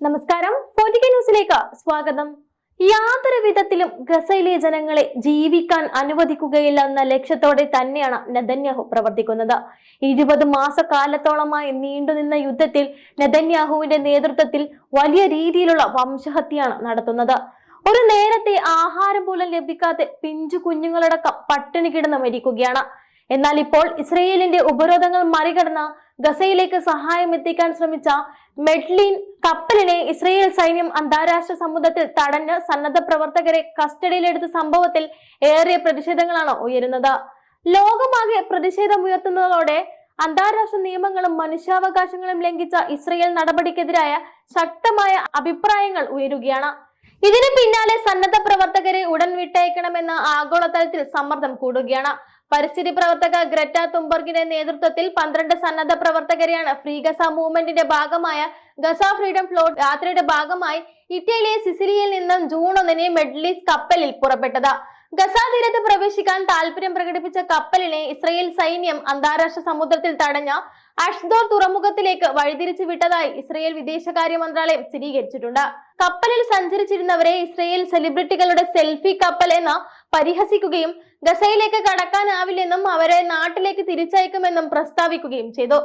നമസ്കാരം. പൊലിക ന്യൂസിലേക്ക് സ്വാഗതം. യാതൊരു വിധത്തിലും ഗസയിലെ ജനങ്ങളെ ജീവിക്കാൻ അനുവദിക്കുകയില്ല എന്ന ലക്ഷ്യത്തോടെ തന്നെയാണ് നെതന്യാഹു പ്രവർത്തിക്കുന്നത്. ഇരുപത് മാസക്കാലത്തോളമായി നീണ്ടുനിന്ന യുദ്ധത്തിൽ നെതന്യാഹുവിന്റെ നേതൃത്വത്തിൽ വലിയ രീതിയിലുള്ള വംശഹത്യയാണ് നടത്തുന്നത്. ഒരു നേരത്തെ ആഹാരം പോലും ലഭിക്കാതെ പിഞ്ചു കുഞ്ഞുങ്ങളടക്കം പട്ടിണി കിടന്ന് മരിക്കുകയാണ്. എന്നാൽ ഇപ്പോൾ ഇസ്രയേലിന്റെ ഉപരോധങ്ങൾ മറികടന്ന് ഗസയിലേക്ക് സഹായം എത്തിക്കാൻ ശ്രമിച്ച മെഡ്ലിൻ കപ്പലിനെ ഇസ്രയേൽ സൈന്യം അന്താരാഷ്ട്ര സമുദ്രത്തിൽ തടഞ്ഞ് സന്നദ്ധ പ്രവർത്തകരെ കസ്റ്റഡിയിലെടുത്ത സംഭവത്തിൽ ഏറെ പ്രതിഷേധങ്ങളാണ് ഉയരുന്നത്. ലോകമാകെ പ്രതിഷേധമുയർത്തുന്നതോടെ അന്താരാഷ്ട്ര നിയമങ്ങളും മനുഷ്യാവകാശങ്ങളും ലംഘിച്ച ഇസ്രയേൽ നടപടിക്കെതിരായ ശക്തമായ അഭിപ്രായങ്ങൾ ഉയരുകയാണ്. ഇതിന് പിന്നാലെ സന്നദ്ധ പ്രവർത്തകരെ ഉടൻ വിട്ടയക്കണമെന്ന് ആഗോളതലത്തിൽ സമ്മർദ്ദം കൂടുകയാണ്. പരിസ്ഥിതി പ്രവർത്തക ഗ്രറ്റ തുംബർഗിന്റെ നേതൃത്വത്തിൽ പന്ത്രണ്ട് സന്നദ്ധ പ്രവർത്തകരെയാണ് ഫ്രീ ഗസ മൂവ്മെന്റിന്റെ ഭാഗമായ ഗസ ഫ്രീഡം ഫ്ലോട്ട് യാത്രയുടെ ഭാഗമായി ഇറ്റലിയിലെ സിസിലിയിൽ നിന്നും ജൂൺ ഒന്നിന് മെഡ്ലീസ് കപ്പലിൽ പുറപ്പെട്ടത്. ഗസ തീരത്ത് പ്രവേശിക്കാൻ താല്പര്യം പ്രകടിപ്പിച്ച കപ്പലിനെ ഇസ്രയേൽ സൈന്യം അന്താരാഷ്ട്ര സമുദ്രത്തിൽ തടഞ്ഞ അഷ്ദോർ തുറമുഖത്തിലേക്ക് വഴിതിരിച്ചു വിട്ടതായി ഇസ്രയേൽ വിദേശകാര്യ മന്ത്രാലയം സ്ഥിരീകരിച്ചിട്ടുണ്ട്. കപ്പലിൽ സഞ്ചരിച്ചിരുന്നവരെ ഇസ്രയേൽ സെലിബ്രിറ്റികളുടെ സെൽഫി കപ്പൽ എന്ന് പരിഹസിക്കുകയും ഗസയിലേക്ക് കടക്കാനാവില്ലെന്നും അവരെ നാട്ടിലേക്ക് തിരിച്ചയക്കുമെന്നും പ്രസ്താവിക്കുകയും ചെയ്തു.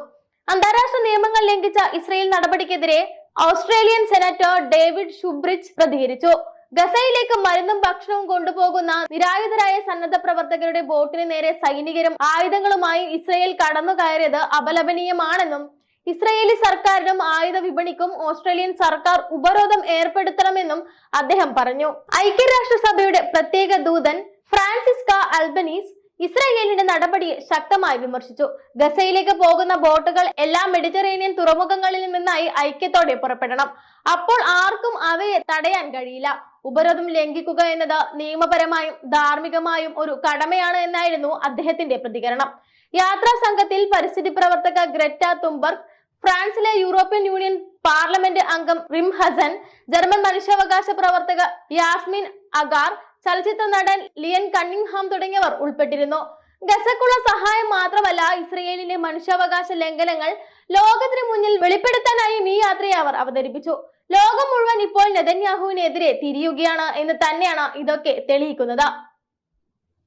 അന്താരാഷ്ട്ര നിയമങ്ങൾ ലംഘിച്ച ഇസ്രയേൽ നടപടിക്കെതിരെ ഓസ്ട്രേലിയൻ സെനറ്റർ ഡേവിഡ് ഷുബ്രിച്ച് പ്രതികരിച്ചു. ഗസയിലേക്ക് മരുന്നും ഭക്ഷണവും കൊണ്ടുപോകുന്ന നിരായുധരായ സന്നദ്ധ പ്രവർത്തകരുടെ ബോട്ടിന് നേരെ സൈനികരും ആയുധങ്ങളുമായി ഇസ്രയേൽ കടന്നു കയറിയത് അപലപനീയമാണെന്നും ഇസ്രയേലി സർക്കാരിനും ആയുധ വിപണിക്കും ഓസ്ട്രേലിയൻ സർക്കാർ ഉപരോധം ഏർപ്പെടുത്തണമെന്നും അദ്ദേഹം പറഞ്ഞു. ഐക്യരാഷ്ട്രസഭയുടെ പ്രത്യേക ദൂതൻ ഫ്രാൻസിസ്ക അൽബനീസ് ഇസ്രയേലിന്റെ നടപടിയെ ശക്തമായി വിമർശിച്ചു. ഗസയിലേക്ക് പോകുന്ന ബോട്ടുകൾ എല്ലാ മെഡിറ്ററേനിയൻ തുറമുഖങ്ങളിൽ നിന്നായി ഐക്യത്തോടെ പുറപ്പെടണം. അപ്പോൾ ആർക്കും അവയെ തടയാൻ കഴിയില്ല. ഉപരോധം ലംഘിക്കുക എന്നത് നിയമപരമായും ധാർമ്മികമായും ഒരു കടമയാണ് എന്നായിരുന്നു അദ്ദേഹത്തിന്റെ പ്രതികരണം. യാത്രാ സംഘത്തിൽ പരിസ്ഥിതി പ്രവർത്തക ഗ്രറ്റ തുംബർഗ് ഫ്രാൻസിലെ യൂറോപ്യൻ യൂണിയൻ പാർലമെന്റ് അംഗം റിം ഹസൻ ജർമ്മൻ മനുഷ്യാവകാശ പ്രവർത്തക യാസ്മിൻ അഗാർ ചലച്ചിത്ര നടൻ ലിയൻ കണ്ണിംഗ്ഹാം തുടങ്ങിയവർ ഉൾപ്പെട്ടിരുന്നു. ഗസക്കുള്ള സഹായം മാത്രമല്ല ഇസ്രയേലിലെ മനുഷ്യാവകാശ ലംഘനങ്ങൾ ലോകത്തിന് മുന്നിൽ വെളിപ്പെടുത്താനായും ഈ യാത്രയെ അവർ അവതരിപ്പിച്ചു. ലോകം മുഴുവൻ ഇപ്പോൾ നെതന്യാഹുവിനെതിരെ തിരിയുകയാണ് എന്ന് തന്നെയാണ് ഇതൊക്കെ തെളിയിക്കുന്നത്.